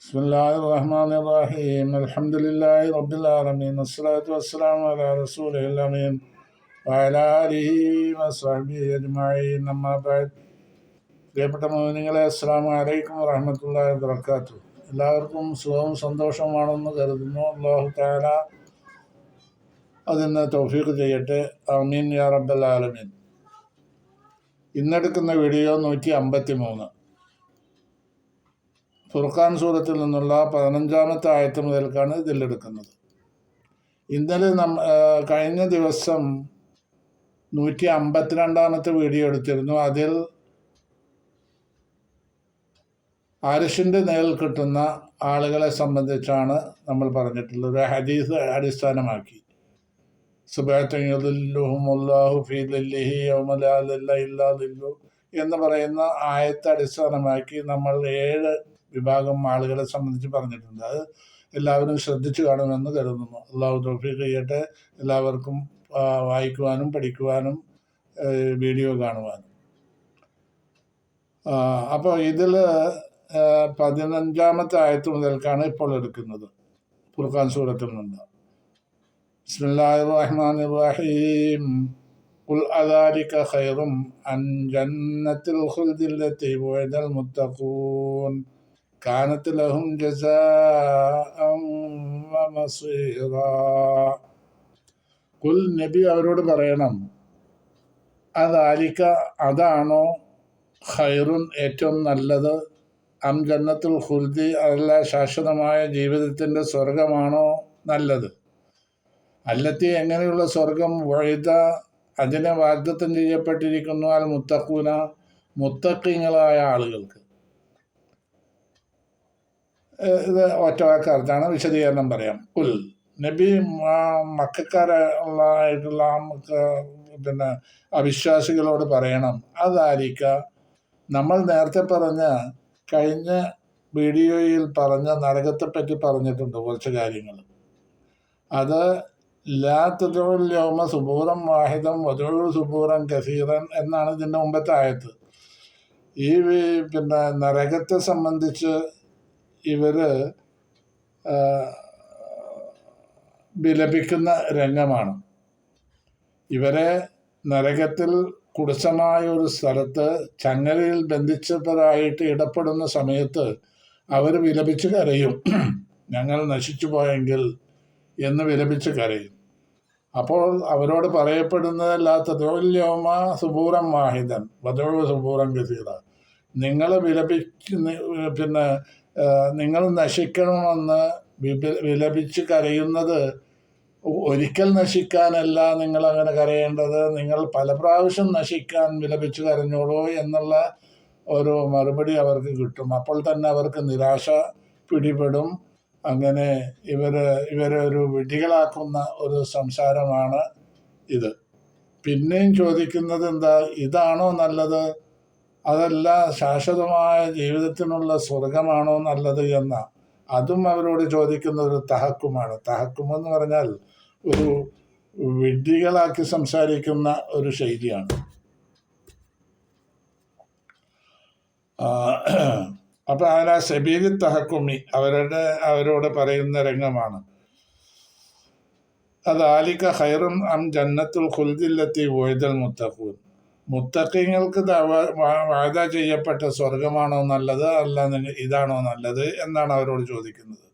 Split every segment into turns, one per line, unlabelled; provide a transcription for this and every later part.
بسم الله الرحمن الرحيم الحمد لله رب العالمين والصلاة والسلام على رسوله الأمين وعلى آله وصحبه أجمعين أما بعد പ്രിയപ്പെട്ട മോനിങ്ങളെ അസ്സാം വലൈക്കും വറഹമത്തല്ലാ വർക്കാത്തു എല്ലാവർക്കും സുഖവും സന്തോഷമാണെന്ന് കരുതുന്നു അള്ളാഹു താല അതിന് തൗഫീഖ് ചെയ്യട്ടെ അമീൻ യാ റബ്ബൽ ആലമീൻ ഇന്നെടുക്കുന്ന വീഡിയോ നൂറ്റി അമ്പത്തി മൂന്ന് ഫുർഖാൻ സൂറത്തിൽ നിന്നുള്ള പതിനഞ്ചാമത്തെ ആയത്ത് മുതൽക്കാണ് ഇതിലെടുക്കുന്നത്. ഇന്നലെ നം കഴിഞ്ഞ ദിവസം നൂറ്റി അമ്പത്തിരണ്ടാമത്തെ വീഡിയോ എടുത്തിരുന്നു. അതിൽ ആരിഷിന്റെ നേരിൽ കിട്ടുന്ന ആളുകളെ സംബന്ധിച്ചാണ് നമ്മൾ പറഞ്ഞിട്ടുള്ളത്. ഹദീസ് അടിസ്ഥാനമാക്കി. യൗമലാലില്ലു എന്ന് പറയുന്ന ആയത്തെ അടിസ്ഥാനമാക്കി നമ്മൾ ഏഴ് വിഭാഗം ആളുകളെ സംബന്ധിച്ച് പറഞ്ഞിട്ടുണ്ട് അത് എല്ലാവരും ശ്രദ്ധിച്ചു കാണുമെന്ന് കരുതുന്നു അള്ളാഹു തോഫീഖ് ചെയ്യട്ടെ എല്ലാവർക്കും വായിക്കുവാനും പഠിക്കുവാനും വീഡിയോ കാണുവാനും അപ്പോൾ ഇതിൽ പതിനഞ്ചാമത്തെ ആയത്ത് മുതൽക്കാണ് ഇപ്പോൾ എടുക്കുന്നത് ഫുർഖാൻ സൂറത്തിൽ നിന്ന് ബിസ്മില്ലാഹിർ റഹ്മാനിർ റഹീം قل أذلك خير عن جنة الخلد التي وعد المتقون كانت لهم جزاء ومصيرا കുൽ നബി അവരോട് പറയണം അതാലിക്ക അതാണോ ഖൈറുൻ ഏറ്റവും നല്ലത് അം ജന്നത്തുൽ ഹുൽദി അതല്ല ശാശ്വതമായ ജീവിതത്തിൻ്റെ സ്വർഗമാണോ നല്ലത് അല്ലത്തി എങ്ങനെയുള്ള സ്വർഗം വഴുത അതിനെ വാഗ്ദത്തം ചെയ്യപ്പെട്ടിരിക്കുന്നു അൽ മുത്തക്കൂന മുത്തക്കിങ്ങളായ ആളുകൾക്ക് ഇത് ഒറ്റ വാക്കർത്ഥാണ് വിശദീകരണം പറയാം. ഉൽ നബി മക്കാരായിട്ടുള്ള പിന്നെ അവിശ്വാസികളോട് പറയണം. അതായിരിക്ക നമ്മൾ നേരത്തെ പറഞ്ഞ കഴിഞ്ഞ വീഡിയോയിൽ പറഞ്ഞ നരകത്തെപ്പറ്റി പറഞ്ഞിട്ടുണ്ട് കുറച്ച് കാര്യങ്ങൾ. അത് ലാ തുലോമ സുബൂറം വാഹിദം വധുഴു സുബൂറം കസീറൻ എന്നാണ് ഇതിന്റെ മുമ്പത്തെ ആയത്ത്. ഈ പിന്നെ നരകത്തെ സംബന്ധിച്ച് ഇവർ വിലപിക്കുന്ന രംഗമാണ്. ഇവരെ നരകത്തിൽ കുടിസമായ ഒരു സ്ഥലത്ത് ചങ്ങലയിൽ ബന്ധിച്ചതായിട്ട് ഇടപെടുന്ന സമയത്ത് അവർ വിലപിച്ച് കരയും. ഞങ്ങൾ നശിച്ചു പോയെങ്കിൽ എന്ന് വിലപിച്ച് കരയും. അപ്പോൾ അവരോട് പറയപ്പെടുന്നതല്ലാത്ത തൊഴില്യോമ സുബൂറം വാഹിദൻ വധോ സുബൂറം ഗസീറ. നിങ്ങൾ വിലപിച്ച് പിന്നെ നിങ്ങൾ നശിക്കണമെന്ന് വിലപിച്ച് കരയുന്നത് ഒരിക്കൽ നശിക്കാനല്ല നിങ്ങൾ അങ്ങനെ കരയേണ്ടത്. നിങ്ങൾ പല പ്രാവശ്യം നശിക്കാൻ വിലപിച്ച് കരഞ്ഞോളൂ എന്നുള്ള ഒരു മറുപടി അവർക്ക് കിട്ടും. അപ്പോൾ തന്നെ അവർക്ക് നിരാശ പിടിപെടും. അങ്ങനെ ഇവർ ഇവരെ ഒരു വിഡികളാക്കുന്ന ഒരു സംസാരമാണ് ഇത്. പിന്നെയും ചോദിക്കുന്നത് എന്താ? ഇതാണോ നല്ലത്? അതല്ല ശാശ്വതമായ ജീവിതത്തിനുള്ള സ്വർഗമാണോ നല്ലത് എന്ന അതും അവരോട് ചോദിക്കുന്ന ഒരു തഹക്കുമാണ്. തഹക്കും എന്ന് പറഞ്ഞാൽ ഒരു വിഡ്ഢികളാക്കി സംസാരിക്കുന്ന ഒരു ശൈലിയാണ്. അപ്പൊ അതിനാ സബീലി തഹക്കുമി അവരുടെ അവരോട് പറയുന്ന രംഗമാണ്. അത് ആലിക്ക ഹൈറും അം ജന്നത്തുൽ ഖുൽദില്ലത്തി വൈദൽ മുത്തഖൂൻ. മുത്തക്കിങ്ങൾക്ക് വാഴ ചെയ്യപ്പെട്ട സ്വർഗമാണോ നല്ലത്? അല്ല ഇതാണോ നല്ലത്? എന്നാണ് അവരോട് ചോദിക്കുന്നത്.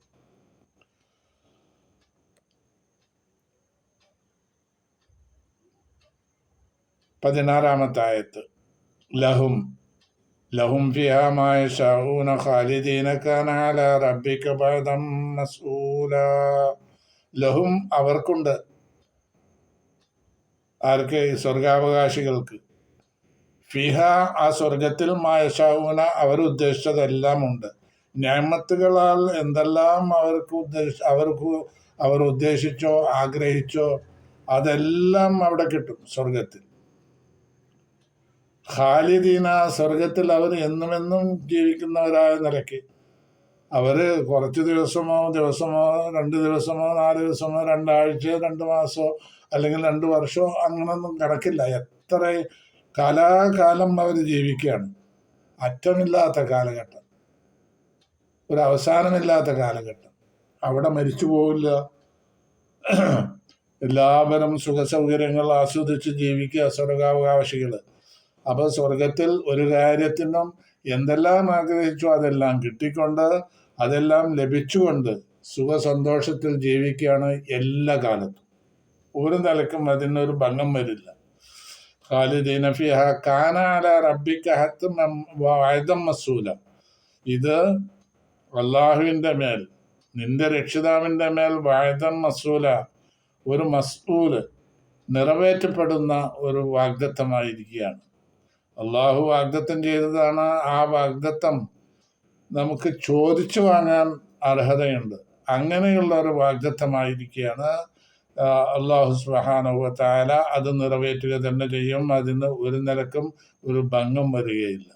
പതിനാറാമത്തെ ആയത്ത് ലഹും ലഹും ഫിയാമായ ഷാഹൂന ഖാലിദീന കാനാല റബ്ബിക ബദം മസ്ഊല. ലഹും അവർക്കുണ്ട്. ആർക്ക്? സ്വർഗാവകാശികൾക്ക്. ഫിഹ ആ സ്വർഗത്തിൽ മായശാവൂന അവരുദ്ദേശിച്ചതെല്ലാം ഉണ്ട്. ഞാമത്തുകളാൽ എന്തെല്ലാം അവർക്ക് ഉദ്ദേശ അവർക്ക് അവർ ഉദ്ദേശിച്ചോ ആഗ്രഹിച്ചോ അതെല്ലാം അവിടെ കിട്ടും സ്വർഗത്തിൽ ഖാലിദീന സ്വർഗത്തിൽ അവർ എന്നുമെന്നും ജീവിക്കുന്നവരായ നിലയ്ക്ക് അവർ കുറച്ച് ദിവസമോ ദിവസമോ രണ്ട് ദിവസമോ നാല് ദിവസമോ രണ്ടാഴ്ച രണ്ട് മാസമോ അല്ലെങ്കിൽ രണ്ട് വർഷമോ അങ്ങനൊന്നും കിടക്കില്ല എത്ര കാലാകാലം അവർ ജീവിക്കുകയാണ്. അറ്റമില്ലാത്ത കാലഘട്ടം. ഒരു അവസാനമില്ലാത്ത കാലഘട്ടം. അവിടെ മരിച്ചു പോവില്ല. എല്ലാവരും സുഖ സൗകര്യങ്ങൾ ആസ്വദിച്ച് ജീവിക്കുക സ്വർഗാവകാശികൾ. അപ്പോൾ സ്വർഗത്തിൽ ഒരു കാര്യത്തിനും എന്തെല്ലാം ആഗ്രഹിച്ചു അതെല്ലാം കിട്ടിക്കൊണ്ട് അതെല്ലാം ലഭിച്ചുകൊണ്ട് സുഖസന്തോഷത്തിൽ ജീവിക്കുകയാണ് എല്ലാ കാലത്തും. ഒരു നിലക്കും അതിനൊരു ഭംഗം വരില്ല. ഖാലിദീന ഫിഹ കാനാല റബ്ബിക്ക ഹത്ത് മസൂല. ഇത് അള്ളാഹുവിന്റെ മേൽ നിന്റെ രക്ഷിതാവിന്റെ മേൽ വായുധം മസൂല ഒരു മസ്ഊൽ നിറവേറ്റപ്പെടുന്ന ഒരു വാഗ്ദത്തമായിരിക്കുകയാണ്. അള്ളാഹു വാഗ്ദത്തം ചെയ്തതാണ് ആ വാഗ്ദത്തം നമുക്ക് ചോദിച്ചു വാങ്ങാൻ അർഹതയുണ്ട്. അങ്ങനെയുള്ള ഒരു വാഗ്ദത്തമായിരിക്കുകയാണ് അള്ളാഹു സുബാനുവ താല അത് നിറവേറ്റുക തന്നെ ചെയ്യും അതിന് ഒരു നിലക്കും ഒരു ഭംഗം വരികയില്ല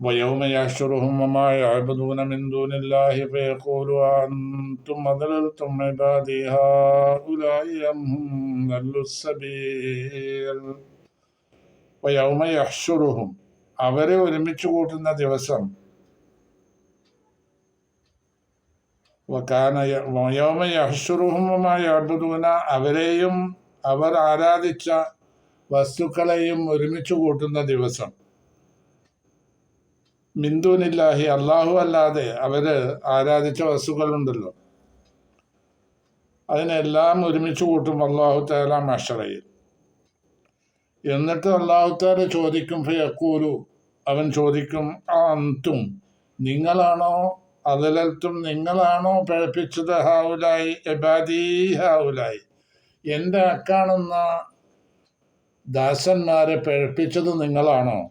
ويوم يحشرهم وما يعبدون من دون الله فيقول أنتم أضللتم عبادي هؤلاء أم هم ضلوا السبيل ويوم يحشرهم അവരെ ഒരുമിച്ച് കൂട്ടുന്ന ദിവസം യഹ്ഷുറുഹുമായ അവരെയും അവർ ആരാധിച്ച വസ്തുക്കളെയും ഒരുമിച്ച് കൂട്ടുന്ന ദിവസം. മിന്ദൂനില്ലാഹി അള്ളാഹു അല്ലാതെ അവർ ആരാധിച്ച വസ്തുക്കളുണ്ടല്ലോ. അതിനെല്ലാം ഒരുമിച്ച് കൂട്ടും അള്ളാഹു താല മഷറയിൽ എന്നിട്ട് അള്ളാഹു താല ചോദിക്കും ഫയക്കൂലു അവൻ ചോദിക്കും ആ അന്തും നിങ്ങളാണോ അതിലത്തും നിങ്ങളാണോ പഴപ്പിച്ചത് ഹാവുലായി എബാദീ ഹാവുലായി? എന്റെ അക്കാണെന്ന ദാസന്മാരെ പഴപ്പിച്ചത് നിങ്ങളാണോ?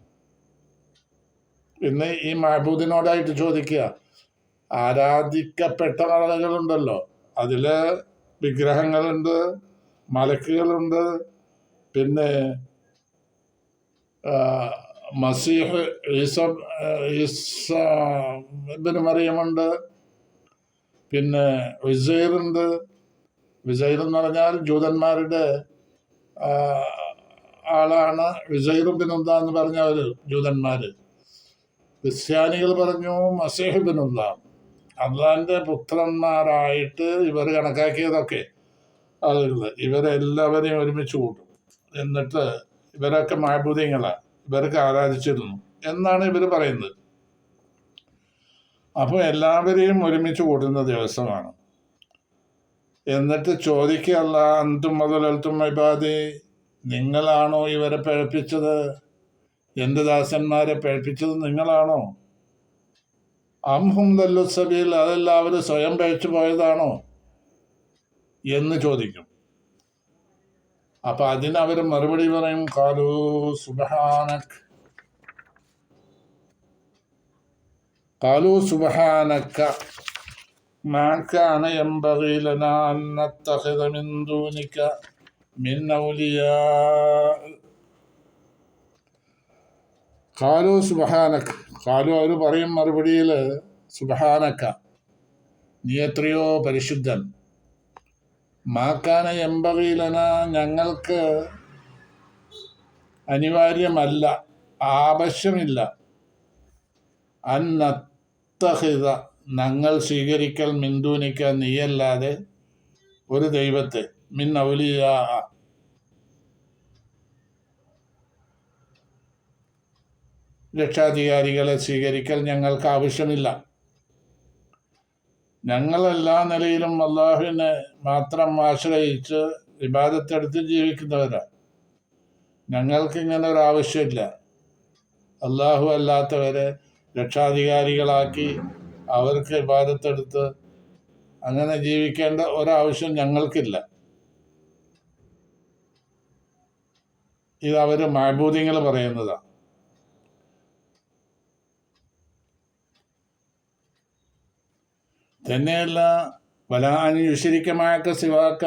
ഇന്ന് ഈ മഹബൂദിനോടായിട്ട് ചോദിക്കുക. ആരാധിക്കപ്പെട്ട ആളുകളുണ്ടല്ലോ. അതിൽ വിഗ്രഹങ്ങളുണ്ട് മലക്കുകളുണ്ട്. പിന്നെ മസീഹ് ഈസ ഈസ ഇബിന് മറിയമുണ്ട്. പിന്നെ വിസൈറുണ്ട് വിസൈർ എന്ന് പറഞ്ഞാൽ ജൂതന്മാരുടെ ആളാണ്. വിസൈറുബിനുന്ത എന്ന് പറഞ്ഞ ഒരു ജൂതന്മാർ ക്രിസ്ത്യാനികൾ പറഞ്ഞു മസേഹിബിനുള്ള അള്ളാന്റെ പുത്രന്മാരായിട്ട് ഇവർ കണക്കാക്കിയതൊക്കെ ആളുകൾ ഇവരെല്ലാവരെയും ഒരുമിച്ച് കൂട്ടും. എന്നിട്ട് ഇവരൊക്കെ മാബൂദ്യങ്ങളാണ് ഇവർക്ക് ആരാധിച്ചിരുന്നു. എന്നാണ് ഇവർ പറയുന്നത്. അപ്പോൾ എല്ലാവരെയും ഒരുമിച്ച് കൂടുന്ന ദിവസമാണ്. എന്നിട്ട് ചോദിക്കുകയല്ല അന്തും മുതലെത്തും ഇബാദി നിങ്ങളാണോ ഇവരെ പേഴ്പ്പിച്ചത് എന്റെ ദാസന്മാരെ പേഴ്പ്പിച്ചത് നിങ്ങളാണോ? അംഹും ദല്ലുസബിയിൽ അതെല്ലാവരും സ്വയം പഴിച്ചു പോയതാണോ? എന്ന് ചോദിക്കും. അപ്പം അതിന് അവർ മറുപടി പറയും കാലു സുബഹാനക്. കാലു സുബഹാനക്ക. മാക്കാന എംബകീലനാന്നത്തഹിതമിന്ദൂനിക്ക മിന്നൗലിയ കാലു സുബഹാനക്. കാലു അവർ പറയും മറുപടിയിൽ സുബഹാനക്ക. നീ എത്രയോ പരിശുദ്ധൻ. മാക്കാന എമ്പകയിലന ഞങ്ങൾക്ക് അനിവാര്യമല്ല ആവശ്യമില്ല. അന്നത്തഹിത ഞങ്ങൾ സ്വീകരിക്കൽ മിന്ദൂനിക്ക നീയല്ലാതെ ഒരു ദൈവത്തെ. മിൻ ഔലിയ. രക്ഷാധികാരികളെ സ്വീകരിക്കൽ ഞങ്ങൾക്ക് ആവശ്യമില്ല. ഞങ്ങൾ എല്ലാ നിലയിലും അള്ളാഹുവിനെ മാത്രം ആശ്രയിച്ച് വിവാദത്തെടുത്ത് ജീവിക്കുന്നവരാണ് ഞങ്ങൾക്ക് ഇങ്ങനെ ഒരു ആവശ്യമില്ല. അള്ളാഹു അല്ലാത്തവരെ രക്ഷാധികാരികളാക്കി അവർക്ക് വിവാദത്തെടുത്ത് അങ്ങനെ ജീവിക്കേണ്ട ഒരാവശ്യം ഞങ്ങൾക്കില്ല. ഇത് അവർ മാബൂദ്യങ്ങൾ പറയുന്നതാണ് തന്നെയല്ല വലാനുശരിക്കമാക്ക സിവാക്ക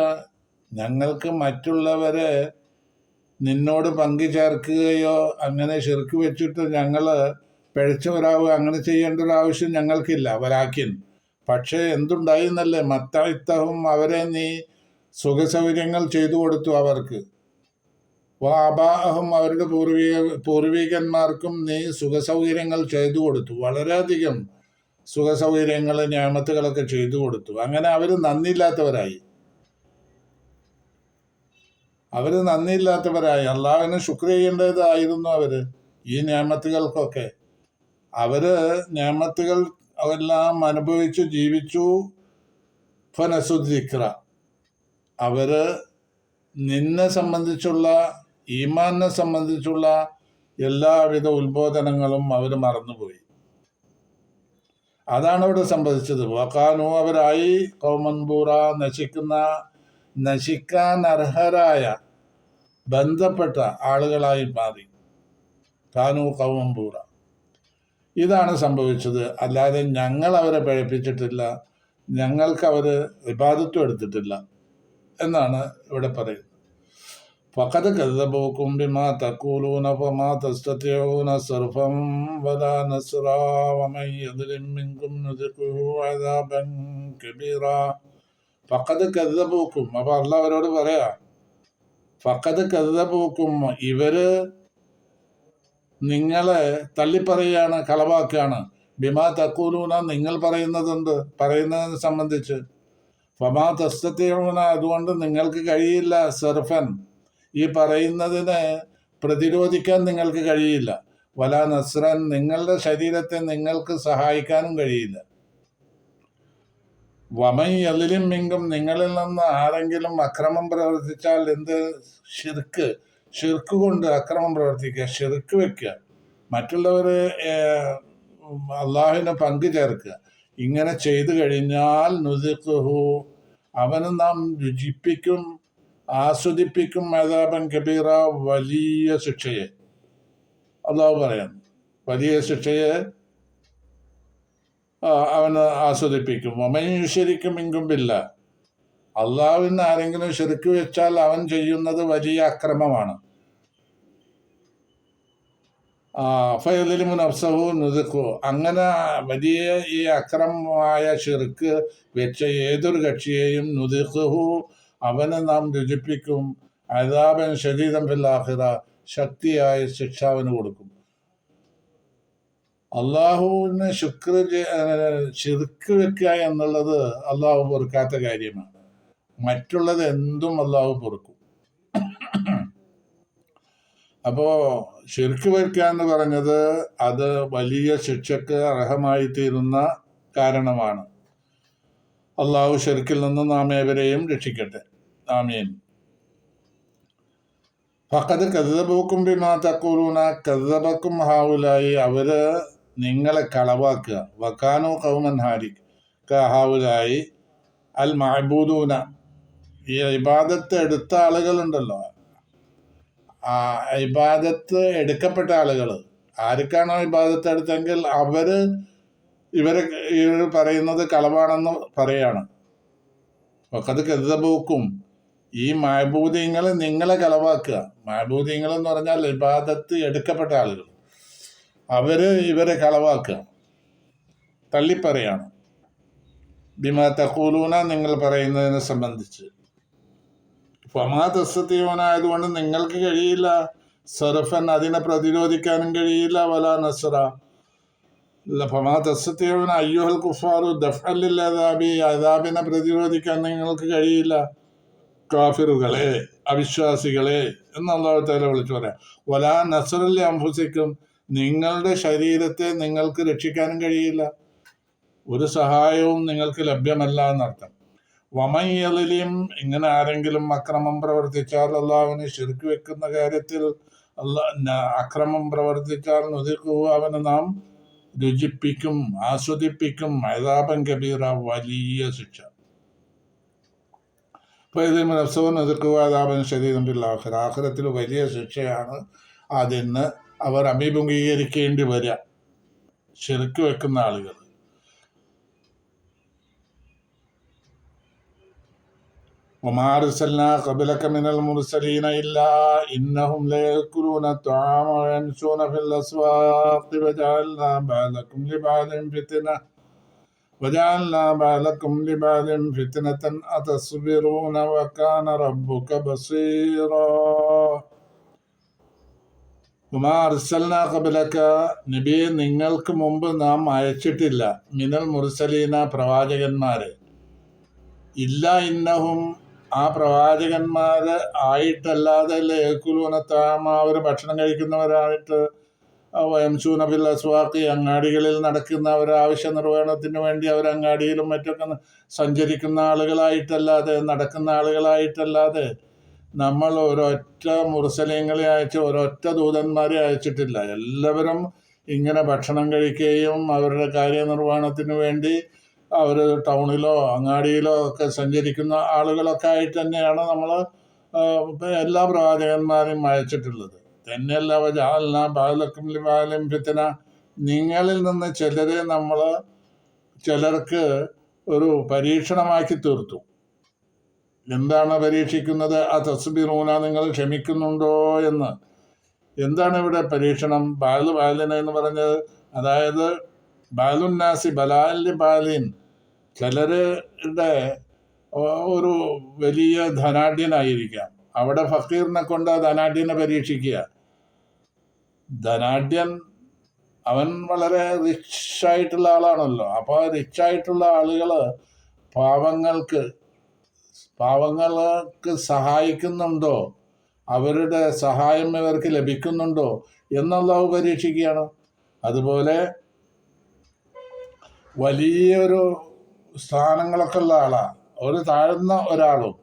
ഞങ്ങൾക്ക് മറ്റുള്ളവരെ നിന്നോട് പങ്കു ചേർക്കുകയോ അങ്ങനെ ശിർക്ക് വെച്ചിട്ട് ഞങ്ങൾ പിഴച്ചവരാവുക അങ്ങനെ ചെയ്യേണ്ട ഒരു ആവശ്യം ഞങ്ങൾക്കില്ല വലാക്കിൻ പക്ഷേ എന്തുണ്ടായി എന്നല്ലേ മത്തായിത്തവും അവരെ നീ സുഖസൗകര്യങ്ങൾ ചെയ്തു കൊടുത്തു അവർക്ക്. വാബാഹും അവരുടെ പൂർവിക പൂർവികന്മാർക്കും നീ സുഖസൗകര്യങ്ങൾ ചെയ്തു കൊടുത്തു. വളരെയധികം സുഖസൗകര്യങ്ങൾ ഞാമത്തുകളൊക്കെ ചെയ്തു കൊടുത്തു. അങ്ങനെ അവർ നന്ദിയില്ലാത്തവരായി. അവർ നന്ദിയില്ലാത്തവരായി. അള്ളാഹുവിന് ശുക്ർ ചെയ്യേണ്ടതായിരുന്നു അവർ ഈ ഞാമത്തുകൾക്കൊക്കെ. അവർ ഞാമത്തുകൾ എല്ലാം അനുഭവിച്ചു ജീവിച്ചു. ഫനസുദ്ദിക്ര. അവർ നിന്നെ സംബന്ധിച്ചുള്ള ഈമാനെ സംബന്ധിച്ചുള്ള എല്ലാവിധ ഉത്ബോധനങ്ങളും അവർ മറന്നുപോയി. അതാണ് അവിടെ സംഭവിച്ചത്. വക്കാനു അവരായി കൗമൻപൂറ നശിക്കുന്ന നശിക്കാൻ അർഹരായ ബന്ധപ്പെട്ട ആളുകളായി മാറി. കാനു കൗമൻപൂറ ഇതാണ് സംഭവിച്ചത്. അല്ലാതെ ഞങ്ങൾ അവരെ പഴപ്പിച്ചിട്ടില്ല. ഞങ്ങൾക്ക് അവർ വിവാദത്വം എടുത്തിട്ടില്ല എന്നാണ് ഇവിടെ പറയുന്നത്. فقد كذبوكم بما تقولون فما تستطيعون صرفا ولا نصرا ومن يظلم منكم نذقه عذابا كبيرا ഫക്കത് കരുതപോക്കും അപ്പൊ അല്ല അവരോട് പറയാ ഫക്കത് കരുതപോക്കും ഇവര് നിങ്ങളെ തള്ളിപ്പറയാണ് കളവാക്കാണ് ബിമാ തക്കൂലൂന നിങ്ങൾ പറയുന്നതുണ്ട് പറയുന്നതിനെ സംബന്ധിച്ച് ഫമാ തസ്തീന അതുകൊണ്ട് നിങ്ങൾക്ക് കഴിയില്ല സെർഫൻ ഈ പറയുന്നതിനെ പ്രതിരോധിക്കാൻ നിങ്ങൾക്ക് കഴിയില്ല. വല നസ്രൻ നിങ്ങളുടെ ശരീരത്തെ നിങ്ങൾക്ക് സഹായിക്കാനും കഴിയില്ല. വമൈ എതിലും മിങ്കും നിങ്ങളിൽ നിന്ന് ആരെങ്കിലും അക്രമം പ്രവർത്തിച്ചാൽ എന്ത് ഷിർക്ക് ഷിർക്ക് കൊണ്ട് അക്രമം പ്രവർത്തിക്കുക ഷിർക്ക് വെക്കുക. മറ്റുള്ളവർ അള്ളാഹുവിനെ പങ്കു ചേർക്കുക. ഇങ്ങനെ ചെയ്തു കഴിഞ്ഞാൽ നുതിക്കുഹു അവന് നാം രുചിപ്പിക്കും ആസ്വദിപ്പിക്കും മേധാപൻ കബീറ വലിയ ശിക്ഷയെ. അള്ളാഹു പറയാൻ വലിയ ശിക്ഷയെ അവന് ആസ്വദിപ്പിക്കും. ഒമയും ഇങ്കുമ്പില്ല അള്ളാഹുവിന് ആരെങ്കിലും ശരിക്കു വെച്ചാൽ അവൻ ചെയ്യുന്നത് വലിയ അക്രമമാണ്. ഫയലിമു നഫ്സഹു നുതുക്കു അങ്ങനെ വലിയ ഈ അക്രമമായ ഷിർക്ക് വെച്ച ഏതൊരു കക്ഷിയെയും നുതുക്കുഹു അവനെ നാം രുചിപ്പിക്കും. അതാപൻ ശരീരം ഫില്ലാഹിറ ശക്തിയായ ശിക്ഷ അവന് കൊടുക്കും. അള്ളാഹുവിന് ശുക്ര ശിർക്ക് വെക്കുക എന്നുള്ളത് അള്ളാഹു പൊറുക്കാത്ത കാര്യമാണ്. മറ്റുള്ളത് എന്തും അള്ളാഹു പൊറുക്കും. അപ്പോ ശിർക്ക് വെക്കുക എന്ന് പറഞ്ഞത് അത് വലിയ ശിക്ഷക്ക് അർഹമായി തീരുന്ന കാരണമാണ്. അള്ളാഹു ശിർക്കിൽ നിന്ന് നാം ഏവരെയും രക്ഷിക്കട്ടെ. ആമീൻ ഫക്കത് കരുതബൂക്കും ബിമാ തക്കൂറൂന കരുതബക്കും ഹാവുലായി അവർ നിങ്ങളെ കളവാക്കുക. വക്കാനു കൗമൻ ഹാരി ഹാവുലായി അൽ മഹബൂദൂന ഈ ഇബാദത്ത് എടുത്ത ആളുകളുണ്ടല്ലോ. ആ ഇബാദത്ത് എടുക്കപ്പെട്ട ആളുകൾ. ആർക്കാണോ ഇബാദത്ത് എടുത്തെങ്കിൽ അവർ ഇവരെ പറയുന്നത് കളവാണെന്ന് പറയാണ്. അത് കരുതബൂക്കും ഈ മഹബൂദിങ്ങൾ നിങ്ങളെ കളവാക്കുക മഹബൂദിങ്ങൾ എന്ന് പറഞ്ഞാൽ ഇബാദത്ത് എടുക്കപ്പെട്ട ആളുകൾ. അവർ ഇവരെ കളവാക്കുക തള്ളിപ്പറയാണ്. ബിമാ തക്കൂലൂന നിങ്ങൾ പറയുന്നതിനെ സംബന്ധിച്ച്. ഫമാ തസ്സത്തീവനായതുകൊണ്ട് നിങ്ങൾക്ക് കഴിയില്ല. സർഫൻ അതിനെ പ്രതിരോധിക്കാനും കഴിയില്ല. വല നസറ. ഫമാ തസ്സത്തീവന അയ്യോഹൽ കുഫാറു ദഫല്ലില്ലാതാബി അതാബിനെ പ്രതിരോധിക്കാൻ നിങ്ങൾക്ക് കഴിയില്ല. കാഫിറുകളെ അവിശ്വാസികളെ എന്നുള്ള തല വിളിച്ചു പറയാം. വലാ നസറല്ലി അംഫുസിക്കും നിങ്ങളുടെ ശരീരത്തെ നിങ്ങൾക്ക് രക്ഷിക്കാനും കഴിയില്ല. ഒരു സഹായവും നിങ്ങൾക്ക് ലഭ്യമല്ല എന്നർത്ഥം. വമയ്യലിലും ഇങ്ങനെ ആരെങ്കിലും അക്രമം പ്രവർത്തിച്ചാൽ അള്ളാഹുവിനെ ശിർക്ക് വെക്കുന്ന കാര്യത്തിൽ അക്രമം പ്രവർത്തിച്ചാൽ നുതിക്കൂ അവനെ നാം രുചിപ്പിക്കും ആസ്വദിപ്പിക്കും. മൈതാപം കബീറ വലിയ ശിക്ഷ. പൈതൽ മനസ്സവും എതിർക്കുവാതാപൻ ശരീരം പിള്ളാഹർ ആഹ്റത്തിൽ വലിയ ശിക്ഷയാണ് അതിന് അവർ അഭിമുഖീകരിക്കേണ്ടി വരിക. ശരിക്കു വെക്കുന്ന ആളുകൾ. ഒമാർസല്ലാ മിനൽ മുർസലീന ഇന്നഹും وجعلنا بعضكم لبعض فتنة أتصبرون وكان ربك بصيرا ഉമാ അർസൽന കബലക്ക നബിയെ നിങ്ങൾക്ക് മുമ്പ് നാം അയച്ചിട്ടില്ല മിനൽ മുർസലീന പ്രവാചകന്മാരെ ഇല്ല ഇന്നഹും ആ പ്രവാചകന്മാര് ആയിട്ടല്ലാതെ ലേക്കുലൂന താമ അവർ ഭക്ഷണം കഴിക്കുന്നവരായിട്ട് വയംസൂനബിൽ അസ്വാക്കി അങ്ങാടികളിൽ നടക്കുന്നവർ ആവശ്യ നിർവഹണത്തിന് വേണ്ടി അവർ അങ്ങാടിയിലും മറ്റൊക്കെ സഞ്ചരിക്കുന്ന ആളുകളായിട്ടല്ലാതെ നടക്കുന്ന ആളുകളായിട്ടല്ലാതെ നമ്മൾ ഒരൊറ്റ മുർസലീങ്ങളെ അയച്ച് ഒരൊറ്റ ദൂതന്മാരെ അയച്ചിട്ടില്ല. എല്ലാവരും ഇങ്ങനെ ഭക്ഷണം കഴിക്കുകയും അവരുടെ കാര്യനിർവഹണത്തിന് വേണ്ടി അവർ ടൗണിലോ അങ്ങാടിയിലോ ഒക്കെ സഞ്ചരിക്കുന്ന ആളുകളൊക്കെ ആയിട്ട് തന്നെയാണ് നമ്മൾ എല്ലാ പ്രവാചകന്മാരെയും അയച്ചിട്ടുള്ളത്. തന്നെയല്ല ജാലന ബാലക്കും ബാലം ഫിത്തന. നിങ്ങളിൽ നിന്ന് ചിലരെ നമ്മൾ ചിലർക്ക് ഒരു പരീക്ഷണമാക്കി തീർത്തു. എന്താണ് പരീക്ഷിക്കുന്നത്? ആ തസ്ബിറൂന നിങ്ങൾ ക്ഷമിക്കുന്നുണ്ടോ എന്ന്. എന്താണ് ഇവിടെ പരീക്ഷണം? ബാലു ബാലന എന്ന് പറഞ്ഞത്. അതായത് ബാലുന്നാസി ബലാലി ബാലിൻ. ചിലരുടെ ഒരു വലിയ ധനാഢ്യനായിരിക്കാം. അവിടെ ഫക്കീറിനെ കൊണ്ട് ധനാഢ്യനെ പരീക്ഷിക്കുക. ധനാഢ്യൻ അവൻ വളരെ റിച്ച് ആയിട്ടുള്ള ആളാണല്ലോ. അപ്പോൾ റിച്ച് ആയിട്ടുള്ള ആളുകൾ പാവങ്ങൾക്ക് പാവങ്ങൾക്ക് സഹായിക്കുന്നുണ്ടോ? അവരുടെ സഹായം ഇവർക്ക് ലഭിക്കുന്നുണ്ടോ? എന്നുള്ളത് പരീക്ഷിക്കുകയാണ് അതുപോലെ വലിയൊരു സ്ഥാനങ്ങളൊക്കെ ഉള്ള ആളാണ് ഒരു താഴ്ന്ന ഒരാളും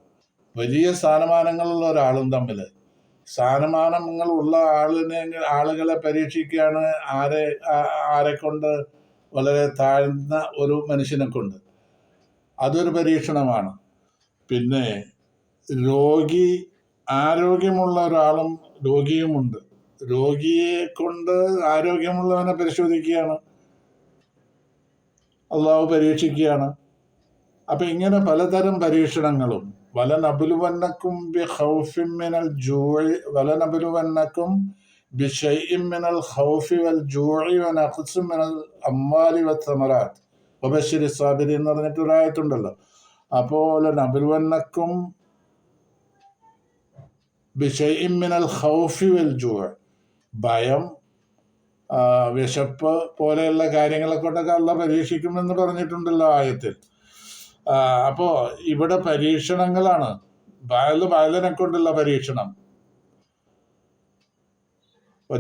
വലിയ സ്ഥാനമാനങ്ങളുള്ള ഒരാളും തമ്മിൽ സ്ഥാനമാനങ്ങൾ ഉള്ള ആളിനെ ആളുകളെ പരീക്ഷിക്കുകയാണ് ആരെ കൊണ്ട് വളരെ താഴ്ന്ന ഒരു മനുഷ്യനെ കൊണ്ട്. അതൊരു പരീക്ഷണമാണ്. പിന്നെ രോഗി ആരോഗ്യമുള്ള ഒരാളും രോഗിയുമുണ്ട്. രോഗിയെ കൊണ്ട് ആരോഗ്യമുള്ളവനെ പരിശോധിക്കുകയാണ്. അള്ളാഹു പരീക്ഷിക്കുകയാണ്. അപ്പം ഇങ്ങനെ പലതരം പരീക്ഷണങ്ങളും വലനബുലുവന്നക്കും ബി ഖൗഫിൻ മിനൽ ജൂഇ മിനൽ ഖൗഫി വൽ ജൂഇ വനഖ്സും മിനൽ അമ്വാലി വത്തമറാത്ത് വബശ്ശിരി സാബിരി എന്ന് പറഞ്ഞിട്ട് ഒരായത്തുണ്ടല്ലോ അപ്പോൾ നബുലുവന്നക്കും ബിഷൈഇൻ മിനൽ ഖൗഫി വൽ ജൂഇ. ഭയം വിശപ്പ് പോലെയുള്ള കാര്യങ്ങളെ കൊണ്ടൊക്കെ അല്ല പരീക്ഷിക്കുമെന്ന് പറഞ്ഞിട്ടുണ്ടല്ലോ ആയത്തിൽ. അപ്പോൾ ഇവിടെ പരീക്ഷണങ്ങളാണ്. ബാല ബാലനെ കൊണ്ടുള്ള പരീക്ഷണം.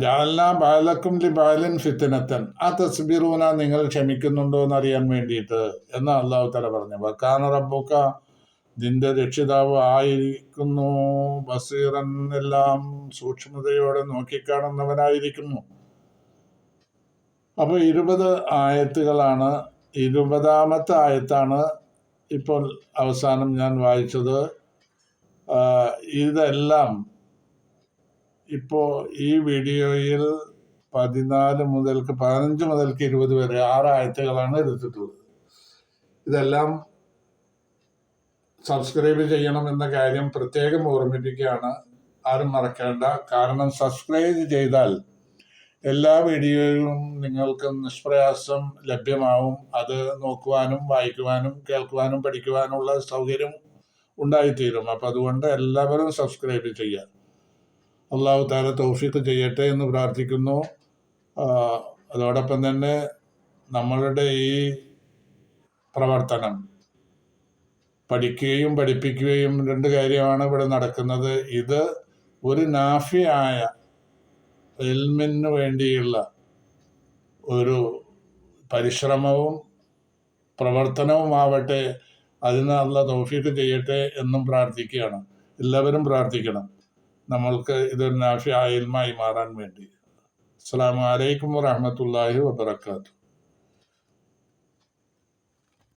ജാലന ബാലക്കും ലി ബാലൻ ഫിത്തിനത്തൻ. ആ തസ്ബീറൂന നിങ്ങൾ ക്ഷമിക്കുന്നുണ്ടോ എന്ന് അറിയാൻ വേണ്ടിയിട്ട് എന്ന് അള്ളാഹു തല പറഞ്ഞു. വക്കാന റബ്ബുക്ക നിന്റെ രക്ഷിതാവ് ആയിരിക്കുന്നു. ബസീറൻ എല്ലാം സൂക്ഷ്മതയോടെ നോക്കിക്കാണുന്നവനായിരിക്കുന്നു. അപ്പോൾ ഇരുപത് ആയത്തുകളാണ് ഇരുപതാമത്തെ ആയത്താണ് ഇപ്പോൾ അവസാനം ഞാൻ വായിച്ചത് ഇതെല്ലാം ഇപ്പോൾ ഈ വീഡിയോയിൽ പതിനാല് മുതൽക്ക് പതിനഞ്ച് മുതൽക്ക് ഇരുപത് വരെ ആറ് ആഴ്ചകളാണ് എടുത്തിട്ടുള്ളത്. ഇതെല്ലാം സബ്സ്ക്രൈബ് ചെയ്യണം എന്ന കാര്യം പ്രത്യേകം ഓർമ്മിപ്പിക്കുകയാണ്. ആരും മറക്കേണ്ട. കാരണം സബ്സ്ക്രൈബ് ചെയ്താൽ എല്ലാ വീഡിയോയിലും നിങ്ങൾക്ക് നിഷ്പ്രയാസം ലഭ്യമാവും. അത് നോക്കുവാനും വായിക്കുവാനും കേൾക്കുവാനും പഠിക്കുവാനുള്ള സൗകര്യം ഉണ്ടായിത്തീരും. അപ്പം അതുകൊണ്ട് എല്ലാവരും സബ്സ്ക്രൈബ് ചെയ്യുക. അള്ളാഹു താല തൗഫീഖ് ചെയ്യട്ടെ എന്ന് പ്രാർത്ഥിക്കുന്നു. അതോടൊപ്പം തന്നെ നമ്മളുടെ ഈ പ്രവർത്തനം പഠിക്കുകയും പഠിപ്പിക്കുകയും രണ്ട് കാര്യമാണ് ഇവിടെ നടക്കുന്നത്. ഇത് ഒരു നാഫിയായ എൽമിന് വേണ്ടിയുള്ള ഒരു പരിശ്രമവും പ്രവർത്തനവുമാവട്ടെ അതിന് അല്ല തൗഫീക്ക് ചെയ്യട്ടെ എന്നും പ്രാർത്ഥിക്കുകയാണ്. എല്ലാവരും പ്രാർത്ഥിക്കണം. നമ്മൾക്ക് ഇതൊരു നാഫി ആയിൽമായി മാറാൻ വേണ്ടി. അസ്സാം വലൈക്കും വാഹമത്തല്ലാഹി വാബർക്കാത്തു